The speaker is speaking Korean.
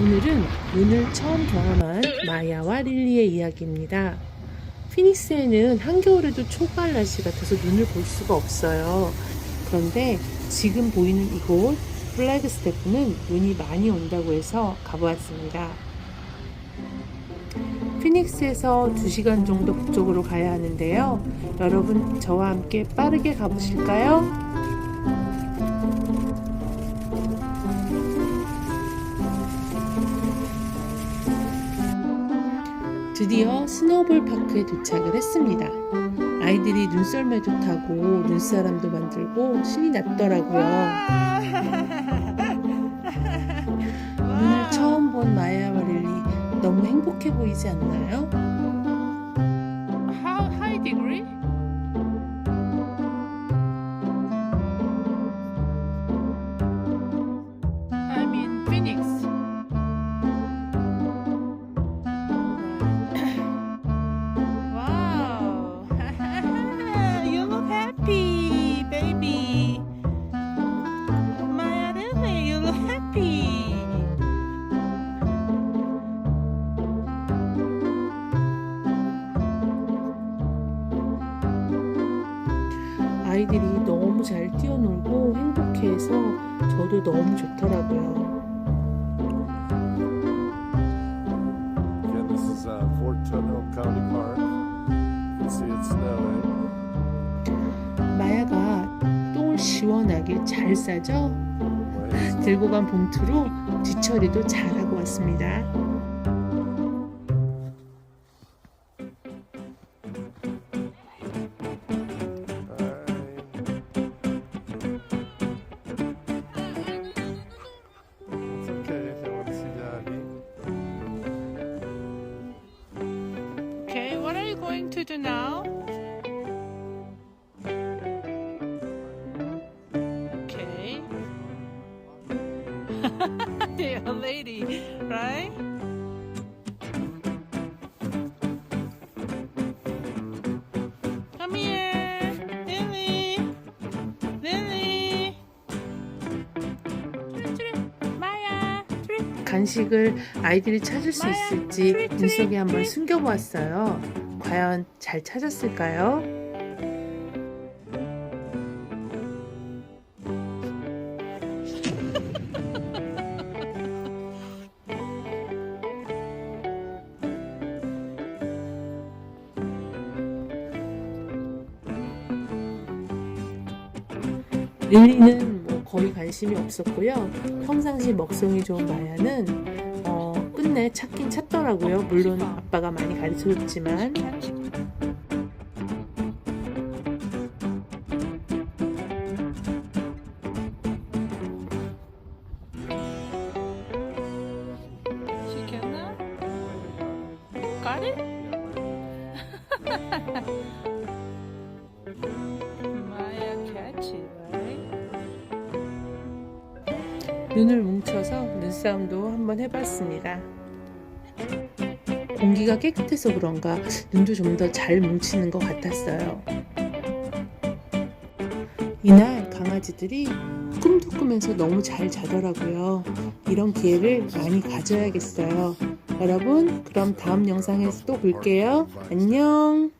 오늘은 눈을 처음 경험한 마야와 릴리의 이야기입니다. 피닉스에는 한겨울에도 초가을 날씨 같아서 눈을 볼 수가 없어요. 그런데 지금 보이는 이곳 플래그스테프는 눈이 많이 온다고 해서 가보았습니다. 피닉스에서 2시간 정도 북쪽으로 가야 하는데요. 여러분 저와 함께 빠르게 가보실까요? 드디어 스노우볼 파크에 도착을 했습니다. 아이들이 눈썰매도 타고 눈사람도 만들고 신이 났더라고요. 오늘 처음 본 마야와 릴리 너무 행복해 보이지 않나요? How high degree? 아이들이 너무 잘 뛰어놀고 행복해해서 저도 너무 좋더라고요. Again, this is uh, Fort Tunnel County Park. You can see it's snowing. 마야가 똥을 시원하게 잘 싸죠? 들고 간 봉투로 뒤처리도 잘하고 왔습니다. Going to do now? Okay. old lady, right? Come here, Lily. Lily. 마야. 간식을 아이들이 찾을 수 있을지 눈속에 한번 숨겨보았어요. 과연 잘 찾았을까요? 릴리는 뭐 거의 관심이 없었고요. 평상시 먹성이 좋은 마야는 어, 끝내 찾긴 찾더라고요. 물론 아빠가 많이 가르쳐줬지만? Got it? 눈을 뭉쳐서 눈싸움도 한번 해봤습니다. 공기가 깨끗해서 그런가 눈도 좀 더 잘 뭉치는 것 같았어요. 이날 강아지들이 꿈도 꾸면서 너무 잘 자더라고요. 이런 기회를 많이 가져야겠어요. 여러분, 그럼 다음 영상에서 또 볼게요. 안녕!